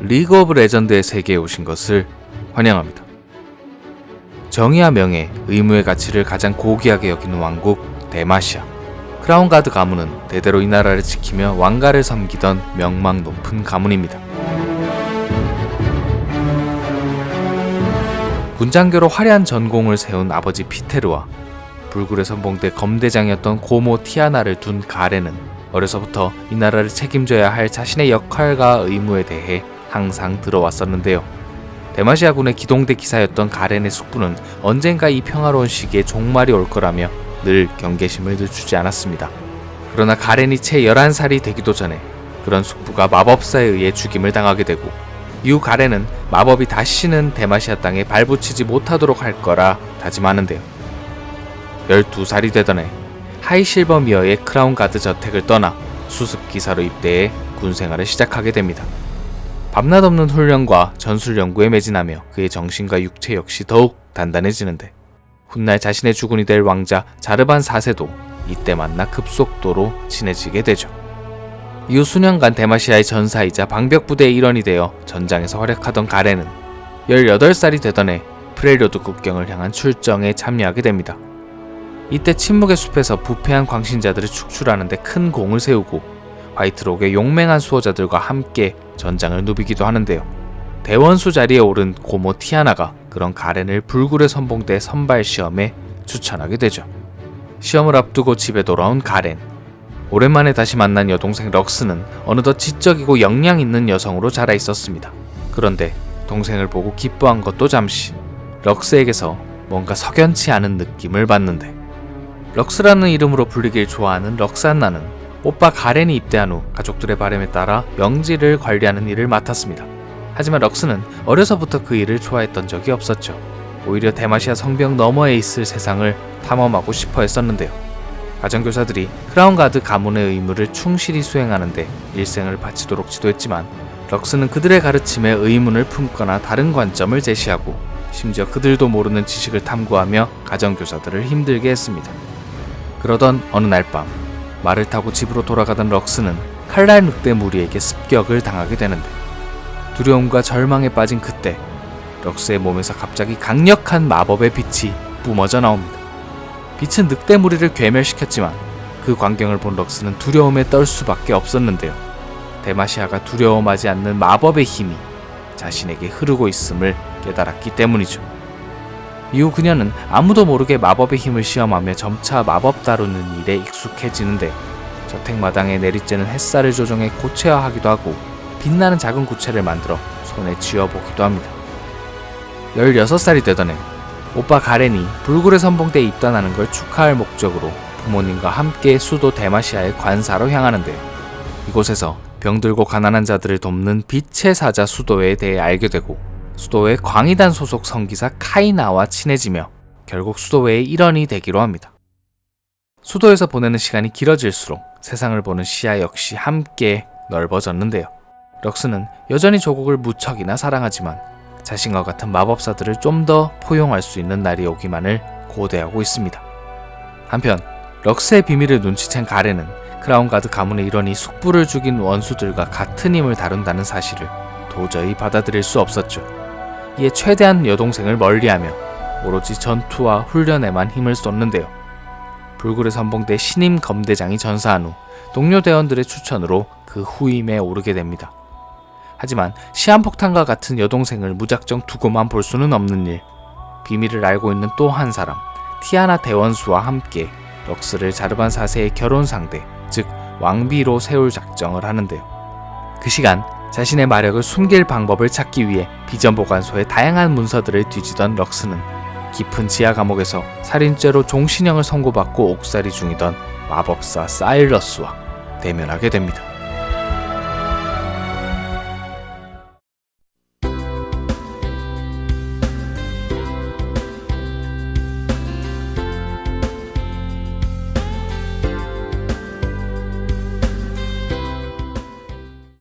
리그 오브 레전드의 세계에 오신 것을 환영합니다. 정의와 명예, 의무의 가치를 가장 고귀하게 여기는 왕국 대마시아. 크라운 가드 가문은 대대로 이 나라를 지키며 왕가를 섬기던 명망 높은 가문입니다. 군장교로 화려한 전공을 세운 아버지 피테르와 불굴의 선봉대 검대장이었던 고모 티아나를 둔 가렌은 어려서부터 이 나라를 책임져야 할 자신의 역할과 의무에 대해 항상 들어왔었는데요. 대마시아군의 기동대 기사였던 가렌의 숙부는 언젠가 이 평화로운 시기에 종말이 올 거라며 늘 경계심을 늦추지 않았습니다. 그러나 가렌이 채 11살이 되기도 전에 그런 숙부가 마법사에 의해 죽임을 당하게 되고 이후 가렌은 마법이 다시는 대마시아 땅에 발붙이지 못하도록 할 거라 다짐하는데요. 12살이 되던 해 하이실버 미어의 크라운 가드 저택을 떠나 수습 기사로 입대해 군 생활을 시작하게 됩니다. 밤낮 없는 훈련과 전술 연구에 매진하며 그의 정신과 육체 역시 더욱 단단해지는데 훗날 자신의 주군이 될 왕자 자르반 4세도 이때 만나 급속도로 친해지게 되죠. 이후 수년간 대마시아의 전사이자 방벽부대의 일원이 되어 전장에서 활약하던 가렌은 18살이 되던 해 프레리오드 국경을 향한 출정에 참여하게 됩니다. 이때 침묵의 숲에서 부패한 광신자들을 축출하는데 큰 공을 세우고 화이트록의 용맹한 수호자들과 함께 전장을 누비기도 하는데요. 대원수 자리에 오른 고모 티아나가 그런 가렌을 불굴의 선봉대 선발 시험에 추천하게 되죠. 시험을 앞두고 집에 돌아온 가렌. 오랜만에 다시 만난 여동생 럭스는 어느덧 지적이고 역량 있는 여성으로 자라 있었습니다. 그런데 동생을 보고 기뻐한 것도 잠시 럭스에게서 뭔가 석연치 않은 느낌을 받는데 럭스라는 이름으로 불리길 좋아하는 럭산나는 오빠 가렌이 입대한 후 가족들의 바람에 따라 영지를 관리하는 일을 맡았습니다. 하지만 럭스는 어려서부터 그 일을 좋아했던 적이 없었죠. 오히려 대마시아 성벽 너머에 있을 세상을 탐험하고 싶어 했었는데요. 가정교사들이 크라운 가드 가문의 의무를 충실히 수행하는데 일생을 바치도록 지도했지만 럭스는 그들의 가르침에 의문을 품거나 다른 관점을 제시하고 심지어 그들도 모르는 지식을 탐구하며 가정교사들을 힘들게 했습니다. 그러던 어느 날 밤 말을 타고 집으로 돌아가던 럭스는 칼날 늑대 무리에게 습격을 당하게 되는데 두려움과 절망에 빠진 그때 럭스의 몸에서 갑자기 강력한 마법의 빛이 뿜어져 나옵니다. 빛은 늑대 무리를 괴멸시켰지만 그 광경을 본 럭스는 두려움에 떨 수밖에 없었는데요. 대마시아가 두려워하지 않는 마법의 힘이 자신에게 흐르고 있음을 깨달았기 때문이죠. 이후 그녀는 아무도 모르게 마법의 힘을 시험하며 점차 마법 다루는 일에 익숙해지는데 저택마당에 내리쬐는 햇살을 조정해 고체화하기도 하고 빛나는 작은 구체를 만들어 손에 쥐어보기도 합니다. 16살이 되던 해 오빠 가렌이 불굴의 선봉대에 입단하는 걸 축하할 목적으로 부모님과 함께 수도 데마시아의 관사로 향하는데 이곳에서 병들고 가난한 자들을 돕는 빛의 사자 수도에 대해 알게 되고 수도의 광희단 소속 성기사 카이나와 친해지며 결국 수도회의 일원이 되기로 합니다. 수도에서 보내는 시간이 길어질수록 세상을 보는 시야 역시 함께 넓어졌는데요. 럭스는 여전히 조국을 무척이나 사랑하지만 자신과 같은 마법사들을 좀 더 포용할 수 있는 날이 오기만을 고대하고 있습니다. 한편 럭스의 비밀을 눈치챈 가렌은 크라운 가드 가문의 일원이 숙부를 죽인 원수들과 같은 힘을 다룬다는 사실을 도저히 받아들일 수 없었죠. 이에 최대한 여동생을 멀리하며 오로지 전투와 훈련에만 힘을 쏟는데요. 불굴의 선봉대 신임 검대장이 전사한 후 동료 대원들의 추천으로 그 후임에 오르게 됩니다. 하지만 시한폭탄과 같은 여동생을 무작정 두고만 볼 수는 없는 일. 비밀을 알고 있는 또 한 사람, 티아나 대원수와 함께 럭스를 자르반 4세의 결혼 상대, 즉 왕비로 세울 작정을 하는데요. 그 시간 자신의 마력을 숨길 방법을 찾기 위해 비전 보관소의 다양한 문서들을 뒤지던 럭스는 깊은 지하 감옥에서 살인죄로 종신형을 선고받고 옥살이 중이던 마법사 사일러스와 대면하게 됩니다.